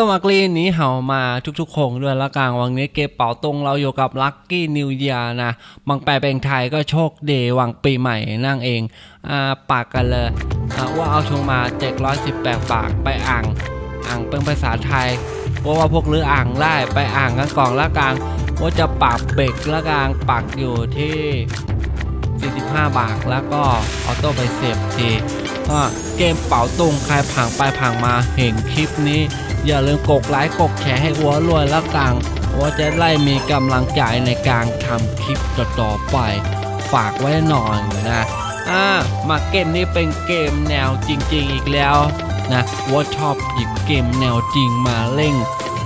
สวัสดีนี้เห่ามาทุกๆคงด้วยละกลางวันนี้เก็บเป๋าตรงเราอยู่กับลัคกี้นิว e a ยร์นะบางแปลเป็นไทยก็โชคดีวังปีใหม่นั่งเองอ่าปากกันเลยอ่าว่าเอาชงมา718ปากไปอ่างอ่างเป็นภาษาไทยว่าว่าพวกลืออ่างได้ไปอ่างกันก่อนละกลางว่าจะปากเบกละกลางปักอยู่ที่ 45 บาทแล้วก็ออโต้ไปเสียบทีเกมเป๋าตุงใครผังไปผังมาเห็นคลิปนี้ อย่าลืมกดไลค์กดแชร์ให้อัวรวยละกังอัวจะได้มีกำลังใจในการทำคลิปต่อๆไป ฝากไว้หน่อยนะอ่ามาเกมนี้เป็นเกมแนวจริง ๆ อีกแล้วนะอัวชอบหยิบเกมแนวจริงมาเล่น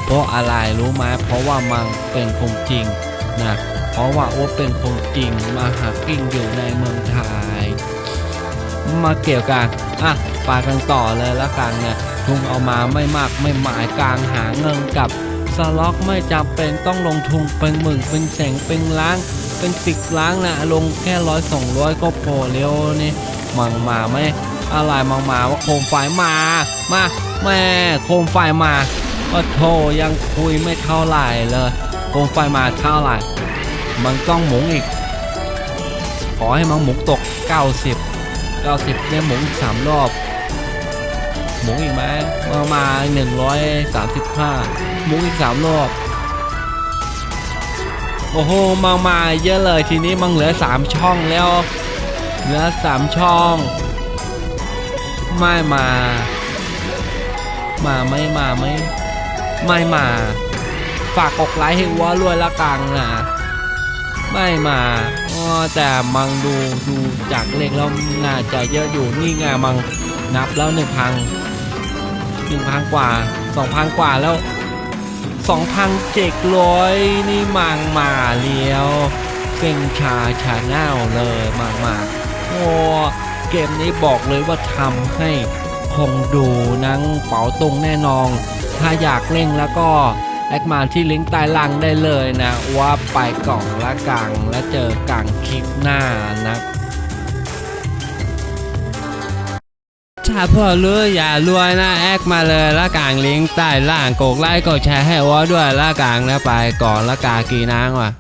เพราะอะไรรู้ไหมเพราะว่ามันเป็นคงจริงนะเพราะว่าอัวเป็นคงจริงมาหากิ้งอยู่ในเมืองไทยมาเกี่ยวกันอะไปกันต่อเลยละกันนี่ย ทุนเอามาไม่มากไม่หมายกลางหาเงินกับสล็อกไม่จำเป็นต้องลงทุนเป็นหมื่นเป็นแสนเป็นล้านเป็นสิบล้านนะลงแค่ร้อยสองร้อยก็พอเร็วนี่มังมาไม่อะไรมังมาว่าโคมไฟมา มาแม่โคมไฟมาก็โทยังคุยไม่เท่าไหร่เลยโคมไฟมาเท่าไหร่มันต้องหมุนอีก ขอให้มันหมุนตก 90 90เนี่ยหมุนสามรอบ หมุนอีกไหมประมาณ135หมุนอีกสามรอบโอ้โหมามาเยอะเลยทีนี้มันเหลือสามช่องแล้ว เหลือสามช่อง ไม่มา มาไม่มาไม่ไม่มา ฝากกดไลค์ให้วัวรวยละกังนะไม่มาแต่มังดูดูจากเลขแล้วน่าจะเยอะอยู่นี่ไงมังนับแล้วหนึ่งพัน หนึ่งพันกว่าสองพันกว่าแล้วสองพันเจ็ดร้อยนี่มังมาเลี้ยวเป็นชาชาแนลเลยมังมาโอ้เกมนี้บอกเลยว่าทำให้คงดูนังเป๋าตรงแน่นอนถ้าอยากเล่นแล้วก็แอดมาที่ลิงก์ใต้ล่างได้เลยนะ ว่าไปกล่องละกังและเจอกังคลิปหน้านะ ถ้าพ่อรู้อย่ารวยนะแอกมาเลยละกางลิงก์ใต้ล่างกดไลค์กดแชร์ให้วอด้วยละกางนะไปก่อนละกากีนางว่ะ